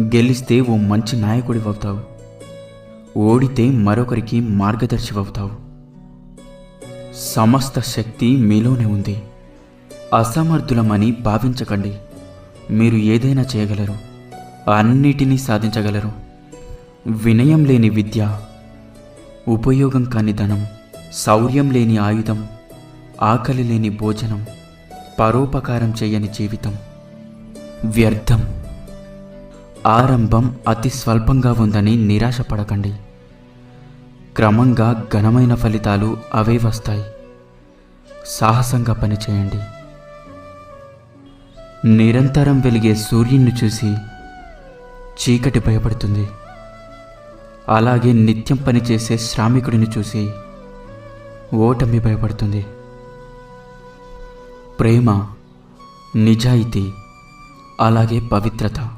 గెలిస్తే ఓ మంచి నాయకుడి అవుతావు. ఓడితే మరొకరికి మార్గదర్శి అవుతావు. సమస్త శక్తి మీలోనే ఉంది. అసమర్థులమని భావించకండి. మీరు ఏదైనా చేయగలరు. అన్నిటినీ సాధించగలరు. వినయం లేని విద్య ఉపయోగం కాని ధనం శౌర్యం లేని ఆయుధం ఆకలి లేని భోజనం పరోపకారం చేయని జీవితం వ్యర్థం. ఆరంభం అతి స్వల్పంగా ఉందని నిరాశపడకండి. క్రమంగా ఘనమైన ఫలితాలు అవే వస్తాయి. సాహసంగా పనిచేయండి. నిరంతరం వెలిగే సూర్యుని చూసి చీకటి భయపడుతుంది. అలాగే నిత్యం పనిచేసే శ్రామికుడిని చూసి ఓటమి భయపడుతుంది. ప్రేమ నిజాయితీ అలాగే పవిత్రత.